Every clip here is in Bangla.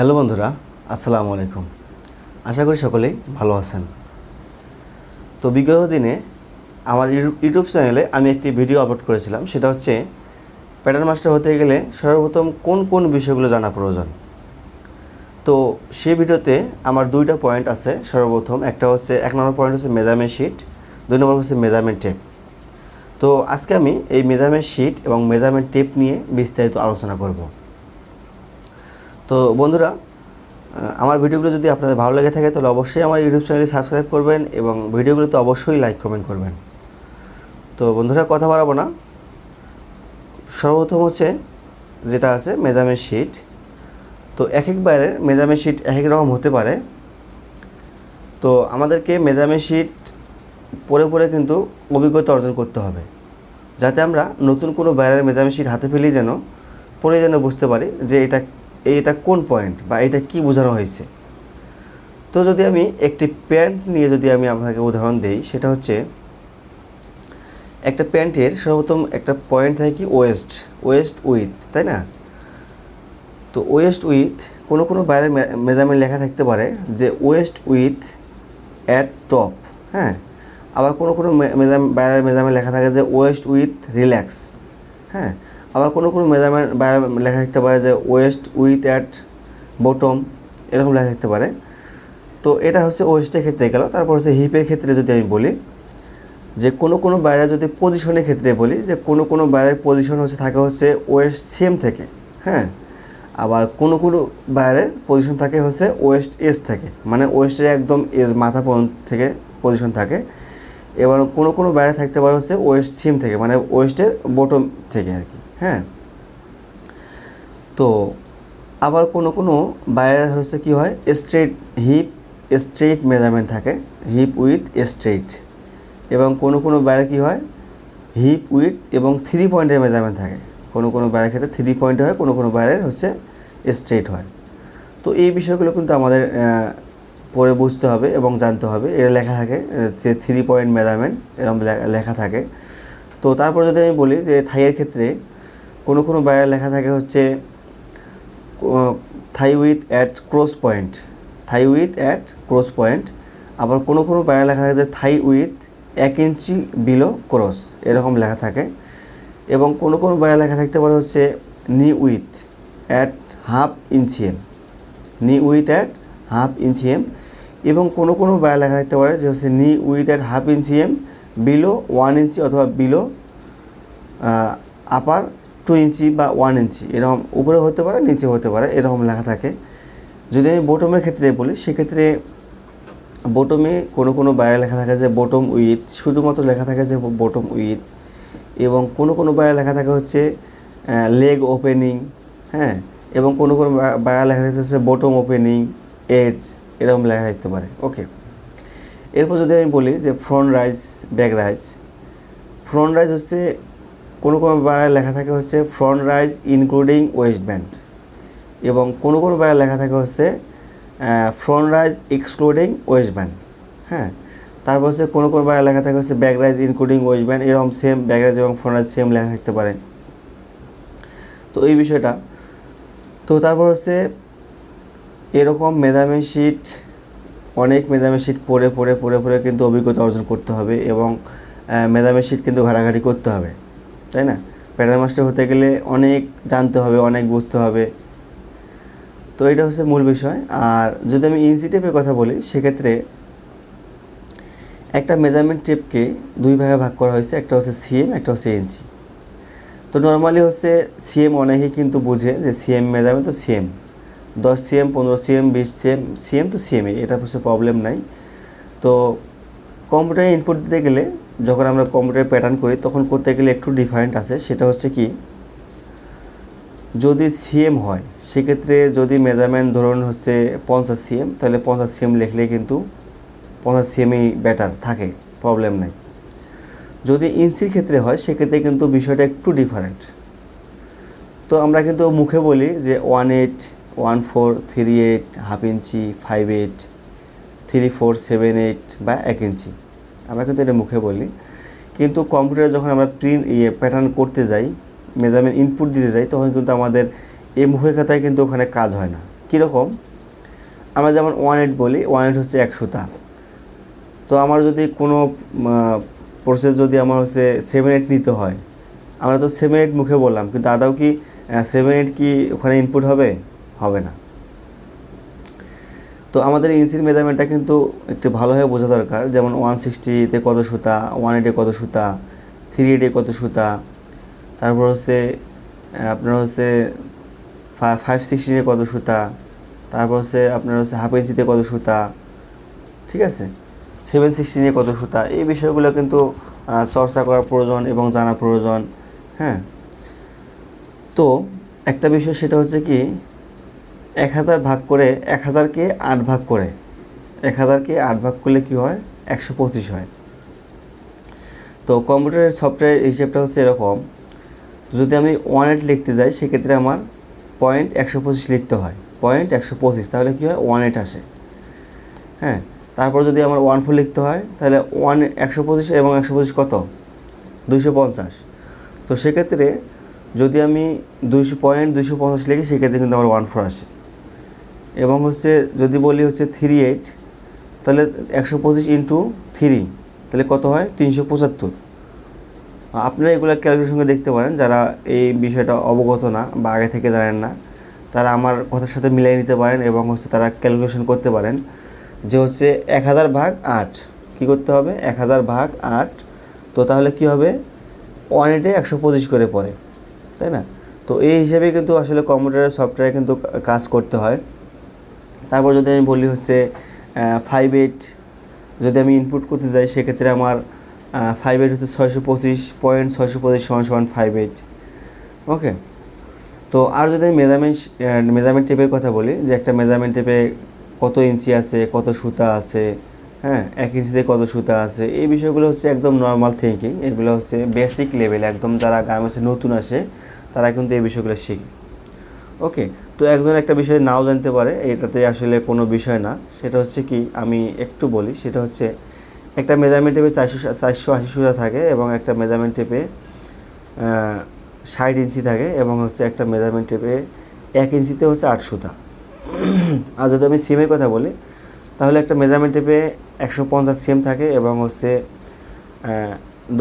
হ্যালো বন্ধুরা, আসসালামু আলাইকুম। আশা করি সকলেই ভালো আছেন। তো বিগত দিনে আমার ইউটিউব- চ্যানেলে আমি একটি ভিডিও আপলোড করেছিলাম, সেটা হচ্ছে প্যাটার্ন মাস্টার হতে গেলে সর্বপ্রথম কোন কোন বিষয়গুলো জানা প্রয়োজন। তো সেই ভিডিওতে আমার দুইটা পয়েন্ট আছে সর্বপ্রথম, একটা হচ্ছে, এক নম্বর পয়েন্ট হচ্ছে মেজারমেন্ট শিট দুই নম্বর হচ্ছে মেজারমেন্ট টেপ তো আজকে আমি এই মেজারমেন্ট শিট এবং মেজারমেন্ট টেপ নিয়ে বিস্তারিত আলোচনা করব। তো বন্ধুরা আমার ভিডিওগুলো যদি আপনাদের ভালো লেগে থাকে, তাহলে অবশ্যই আমার ইউটিউব চ্যানেলে সাবস্ক্রাইব করবেন এবং ভিডিওগুলোতে অবশ্যই লাইক, কমেন্ট করবেন। তো বন্ধুরা, কথা বাড়াবো না। সর্বপ্রথম হচ্ছে, যেটা আছে মেজারমেন্ট শিট তো এক এক বাইরের মেজারমেন্ট শিট এক এক রকম হতে পারে। তো আমাদেরকে মেজারমেন্ট শিট পরে পরে কিন্তু অভিজ্ঞতা অর্জন করতে হবে, যাতে আমরা নতুন কোনো বাইরের মেজারমেন্ট শিট হাতে পেলেই যেন পরে যেন বুঝতে পারি যে এটা এটা কোন পয়েন্ট বা এটা কি বোঝানো হয়েছে? তো যদি আমি একটি প্যান্ট নিয়ে যদি আমি আপনাকে উদাহরণ দিই, সেটা হচ্ছে একটা প্যান্টের সর্বপ্রথম একটা পয়েন্ট থাকে কি? ওয়েস্ট ওয়েস্ট উইথ তাই না? তো ওয়েস্ট উইথ কোনো কোনো বাইরের মেজারমেন্ট লেখা থাকতে পারে যে ওয়েস্ট উইথ অ্যাট টপ হ্যাঁ? আবার কোনো কোনো বাইরের মেজারমেন্ট লেখা থাকে যে ওয়েস্ট উইথ রিল্যাক্স হ্যাঁ? আবার কোনো কোনো মেজারমেন্ট বাইরে লেখা থাকতে পারে যে ওয়েস্ট উইথ অ্যাট বটম এরকম লেখা থাকতে পারে। তো এটা হচ্ছে ওয়েস্টের ক্ষেত্রে গেল। তারপর হচ্ছে হিপের ক্ষেত্রে যদি আমি বলি, যে কোনো কোনো বাইরে যদি পজিশনের ক্ষেত্রে বলি, যে কোনো কোনো বাইরের পজিশন হচ্ছে, থাকে হচ্ছে ওয়েস্ট সেম থেকে হ্যাঁ? আবার কোনো কোনো বাইরের পজিশন থাকে হচ্ছে ওয়েস্ট এজ থেকে মানে ওয়েস্টের একদম এজ মাথা পর্যন্ত থেকে পজিশন থাকে। এবার কোনো কোনো বাইরে থাকতে পারে হচ্ছে ওয়েস্ট সিম থেকে মানে ওয়েস্টের বটম থেকে আর কি হ্যাঁ? তো আবার কোনো কোনো বাইরের হচ্ছে কি হয়, স্ট্রেট হিপ, স্ট্রেট মেজারমেন্ট থাকে, হিপ উইথ স্ট্রেট। এবং কোনো কোনো বাইরে কি হয়, হিপ উইথ এবং থ্রি পয়েন্টের মেজারমেন্ট থাকে। কোনো কোনো বাইরের ক্ষেত্রে থ্রি পয়েন্ট হয়, কোনো কোনো বাইরের হচ্ছে স্ট্রেট হয়। তো এই বিষয়গুলো কিন্তু আমাদের পড়ে বুঝতে হবে এবং জানতে হবে। এটা লেখা থাকে, যে থ্রি পয়েন্ট মেজারমেন্ট এরকম লেখা থাকে। তো তারপর যদি আমি বলি যে থাইয়ের ক্ষেত্রে কোনো কোনো বাইরে লেখা থাকে হচ্ছে thigh with at cross point thigh with at cross point আবার কোনো কোনো বাইরে লেখা থাকে যে থাই উইথ এক ইঞ্চি বিলো ক্রস এরকম লেখা থাকে। এবং কোনো কোনো বাইরে লেখা থাকতে পারে হচ্ছে knee with at half inch M knee with at half inch M এবং কোনো কোনো বাইরে লেখা থাকতে পারে, যে হচ্ছে knee with at half inch M below one inch অথবা বিলো আপার টু ইঞ্চি বা ওয়ান ইঞ্চি এরকম উপরে হতে পারে, নিচে হতে পারে, এরকম লেখা থাকে। যদি আমি বটমের ক্ষেত্রে বলি, সেক্ষেত্রে বটমে কোনো কোনো বাইরে লেখা থাকে যে বটম উইথ শুধুমাত্র লেখা থাকে যে বটম উইথ এবং কোনো কোনো বাইরে লেখা থাকে হচ্ছে লেগ ওপেনিং হ্যাঁ এবং কোনো কোনো বাইরে লেখা থাকে হচ্ছে বটম ওপেনিং এজ এরকম লেখা থাকতে পারে। ওকে এরপর যদি আমি বলি যে front rise back rise front rise হচ্ছে কোনো কোনো বাইরে লেখা থাকে হচ্ছে front rise including waist band এবং কোনো কোনো বাইরে লেখা থাকে হচ্ছে front rise excluding waist band হ্যাঁ? তারপর হচ্ছে কোনো কোনো বাইরে লেখা থাকে হচ্ছে back rise including waist band এরকম সেম ব্যাক রাইজ এবং ফ্রন্ট রাইজ সেম লেখা থাকতে পারে। তো এই বিষয়টা, তো তারপর হচ্ছে এরকম মেজারমেন্ট শিট অনেক মেজারমেন্ট শিট পড়ে পড়ে পড়ে পড়ে কিন্তু অভিজ্ঞতা অর্জন করতে হবে এবং মেজারমেন্ট শিট কিন্তু ঘাটাঘাটি করতে হবে, তাই না? প্যাটার্ন মাস্টার হতে গেলে অনেক জানতে হবে, অনেক বুঝতে হবে। তো এটা হচ্ছে মূল বিষয়। আর যদি আমি ইঞ্চি টেপের কথা বলি, সেক্ষেত্রে একটা মেজারমেন্ট টেপকে দুই ভাগে ভাগ করা হয়েছে। একটা হচ্ছে সিএম একটা হচ্ছে ইঞ্চি তো নর্মালি হচ্ছে সিএম অনেকেই কিন্তু বুঝে যে সিএম মেজারমেন্ট তো সিএম দশ সিএম, পনেরো সিএম, বিশ সিএম সিএম তো সিএমই এটা হচ্ছে প্রবলেম নাই। তো কম্পিউটারে ইনপুট দিতে গেলে, যখন আমরা কম্পিউটারে প্যাটার্ন করি, তখন করতে গেলে একটু ডিফারেন্ট আছে। সেটা হচ্ছে কি, যদি সিএম হয়, সেক্ষেত্রে যদি মেজারমেন্ট ধরুন হচ্ছে পঞ্চাশ সিএম, তাহলে পঞ্চাশ সিএম লিখলে কিন্তু পঞ্চাশ সিএমই বেটার থাকে প্রবলেম নাই। যদি ইঞ্চির ক্ষেত্রে হয়, সেক্ষেত্রে কিন্তু বিষয়টা একটু ডিফারেন্ট তো আমরা কিন্তু মুখে বলি যে one eight one four three eight, half inch, five eight, three four seven eight বা এক ইঞ্চি। আমরা কিন্তু এটা মুখে বলি। কিন্তু কম্পিউটারে যখন আমরা প্রিন্ট ইয়ে প্যাটার্ন করতে যাই মেজারমেন্ট ইনপুট দিতে যাই, তখন কিন্তু আমাদের এই মুখের খাতায় কিন্তু ওখানে কাজ হয় না। কীরকম? আমরা যেমন ওয়ান এইট বলি, ওয়ান এইট হচ্ছে এক সুতা। তো আমার যদি কোনো প্রসেস যদি আমার হচ্ছে সেভেন এইট নিতে হয়, আমরা তো সেভেন এইট মুখে বললাম, কিন্তু আদাও কি সেভেন এইট কি ওখানে ইনপুট হবে? হবে না। তো আমাদের ইঞ্চির মেজারমেন্টটা কিন্তু একটু ভালোভাবে বোঝা দরকার। যেমন ওয়ান সিক্সটিতে কত সুতা ওয়ান এইটে কত সুতা থ্রি এইটে কত সুতা, তারপর হচ্ছে আপনার হচ্ছে ফাইভ সিক্সটিনে কত সুতা, তারপর হচ্ছে আপনার হচ্ছে হাফ ইঞ্চিতে কত সুতা, ঠিক আছে? সেভেন সিক্সটিনে কত সুতা, এই বিষয়গুলো কিন্তু চর্চা করা প্রয়োজন এবং জানা প্রয়োজন হ্যাঁ? তো একটা বিষয় সেটা হচ্ছে কি এক হাজার ভাগ করে এক হাজারকে আট ভাগ করে, এক হাজারকে আট ভাগ করলে কি হয়? একশো পঁচিশ হয়। তো কম্পিউটারের সফটওয়্যার হিসেবটা হচ্ছে এরকম। যদি আমি ওয়ান এইট লিখতে যাই, সেক্ষেত্রে আমার পয়েন্ট একশো পঁচিশ লিখতে হয়। পয়েন্ট একশো পঁচিশ, তাহলে কী হয়? ওয়ান এইট আসে। হ্যাঁ তারপর যদি আমার ওয়ান ফোর লিখতে হয়, তাহলে ওয়ান একশো পঁচিশ এবং একশো পঁচিশ কত? দুইশো পঞ্চাশ। তো সেক্ষেত্রে যদি আমি দুইশো পয়েন্ট দুইশো পঞ্চাশ লিখি, সেক্ষেত্রে কিন্তু আমার ওয়ান ফোর আসে। এবং হচ্ছে যদি বলি হচ্ছে থ্রি এইট তাহলে একশো পঁচিশ ইন্টু থ্রি তাহলে কত হয়? তিনশো পঁচাত্তর। আপনারা এগুলো ক্যালকুলেশন করে দেখতে পারেন, যারা এই বিষয়টা অবগত না বা আগে থেকে জানেন না, তারা আমার কথার সাথে মিলিয়ে নিতে পারেন এবং হচ্ছে তারা ক্যালকুলেশন করতে পারেন যে হচ্ছে এক হাজার ভাগ আট। কী করতে হবে? এক হাজার ভাগ আট, তো তাহলে কি হবে? ওয়ান এইটে একশো পঁচিশ করে পড়ে, তাই না? তো এই হিসেবে কিন্তু আসলে কম্পিউটারের সফটওয়্যারে কিন্তু কাজ করতে হয়। তারপর যদি আমি বলি হচ্ছে ফাইভ এইট যদি আমি ইনপুট করতে যাই, সেক্ষেত্রে আমার ফাইভ এইট হচ্ছে ছয়শো পঁচিশ পয়েন্ট ছয়শো পঁচিশ সমান সমান ফাইভ এইট ওকে তো আর যদি আমি মেজারমেন্ট মেজারমেন্ট টেপের কথা বলি, যে একটা মেজারমেন্ট টেপে কত ইঞ্চি আছে, কত সুতা আছে হ্যাঁ এক ইঞ্চিতে কত সুতা আছে, এই বিষয়গুলো হচ্ছে একদম নর্মাল থিঙ্কিং এগুলো হচ্ছে বেসিক লেভেল একদম যারা গার্মেন্টসে নতুন আসে, তারা কিন্তু এই বিষয়গুলো শিখে। ওকে তো একজন একটা বিষয় নাও জানতে পারে, এটাতে আসলে কোনো বিষয় না। সেটা হচ্ছে কি, আমি একটু বলি, সেটা হচ্ছে একটা মেজারমেন্ট টেপে চারশো চারশো আশি সুতা থাকে এবং একটা মেজারমেন্ট টেপে ষাট ইঞ্চি থাকে এবং হচ্ছে একটা মেজারমেন্ট টেপে এক ইঞ্চিতে হচ্ছে আট সুতা। আর যদি আমি সিমের কথা বলি, তাহলে একটা মেজারমেন্ট টেপে একশো পঞ্চাশ সিএম থাকে এবং হচ্ছে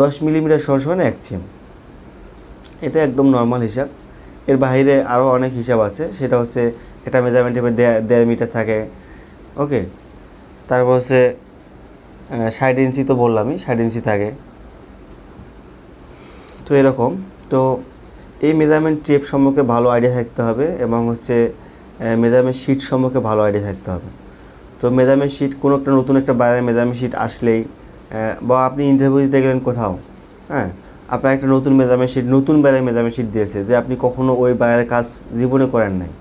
দশ মিলিমিটার সমান এক সিএম এটা একদম নর্মাল হিসাব। এর বাইরে আরও অনেক হিসাব আছে। সেটা হচ্ছে একটা মেজারমেন্ট দেড় দেড় মিটার থাকে। ওকে তারপর হচ্ছে ষাট ইঞ্চি তো বললামই, ষাট ইঞ্চি থাকে। তো এরকম, তো এই মেজারমেন্ট টেপ সম্পর্কে ভালো আইডিয়া থাকতে হবে এবং হচ্ছে মেজারমেন্ট শিট সম্পর্কে ভালো আইডিয়া থাকতে হবে। তো মেজারমেন্ট শিট কোনো একটা নতুন একটা বাইরের মেজারমেন্ট শিট আসলেই বা আপনি ইন্টারভিউ দিতে গেলেন কোথাও হ্যাঁ আপনার একটা নতুন মেজারমেন্ট নতুন বাইরের মেজারমেন্ট শিট দিয়েছে যে আপনি কখনো ওই বাইরের কাজ জীবনে করেন নাই।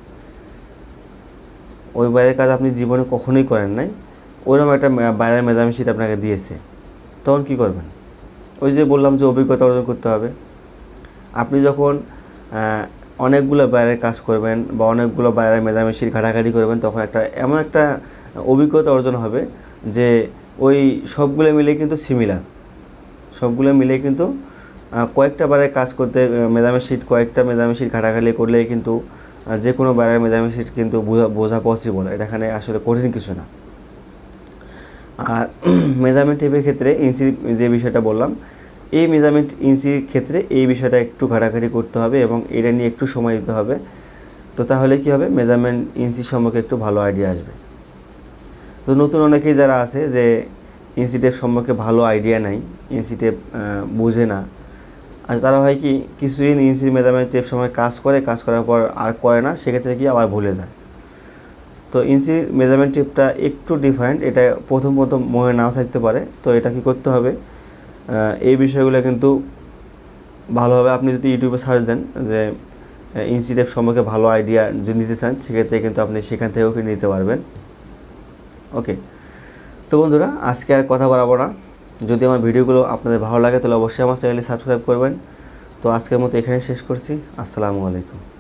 ওই বাইরের কাজ আপনি জীবনে কখনোই করেন নাই। ওইরকম একটা বাইরের মেজারমেন্ট শিট আপনাকে দিয়েছে। তখন কী করবেন? ওই যে বললাম যে অভিজ্ঞতা অর্জন করতে হবে। আপনি যখন অনেকগুলো বাইরের কাজ করবেন বা অনেকগুলো বাইরের মেজামেশির ঘাটাঘাটি করবেন, তখন একটা, এমন একটা অভিজ্ঞতা অর্জন হবে যে ওই সবগুলো মিলে কিন্তু সিমিলার সবগুলো মিলে কিন্তু কয়েকটা বারের কাজ করতে মেজামেশিট কয়েকটা মেজামেশিট ঘাটাঘাটি করলেই কিন্তু যে কোনো বারের মেজামেশিট কিন্তু বোঝা বোঝা পসিবল এটা এখানে আসলে কঠিন কিছু না। আর মেজারমেন্ট টেপের ক্ষেত্রে ইঞ্চির যে বিষয়টা বললাম, এই মেজারমেন্ট ইঞ্চির ক্ষেত্রে এই বিষয়টা একটু ঘাটাঘাটি করতে হবে এবং এটা নিয়ে একটু সময় দিতে হবে। তো তাহলে কি হবে? মেজারমেন্ট ইঞ্চি সম্পর্কে একটু ভালো আইডিয়া আসবে। তো নতুন অনেকেই যারা আছে যে ইঞ্চি টেপ সম্পর্কে ভালো আইডিয়া নাই ইঞ্চি টেপ বোঝে না আর তারা হয় কি, কিছুদিন ইঞ্চির মেজারমেন্ট টেপ সময় কাজ করে, কাজ করার পর আর করে না, সেক্ষেত্রে কি আবার ভুলে যায়। তো ইঞ্চির মেজারমেন্ট টিপটা একটু ডিফারেন্ট এটা প্রথম প্রথম মনে নাও থাকতে পারে। তো এটা কি করতে হবে? এই বিষয়গুলো কিন্তু ভালোভাবে আপনি যদি ইউটিউবে সার্চ দেন যে ইঞ্চি টেপ সম্পর্কে ভালো আইডিয়া যদি নিতে চান, সেক্ষেত্রে কিন্তু আপনি সেখান থেকেও কিনে নিতে পারবেন। ওকে তো বন্ধুরা, আজকে আর কথা বাড়াবো না। যদি আমার ভিডিওগুলো আপনাদের ভালো লাগে, তাহলে অবশ্যই আমার চ্যানেলটি সাবস্ক্রাইব করবেন। তো আজকের মতো এখানে শেষ করছি। আসসালামু আলাইকুম।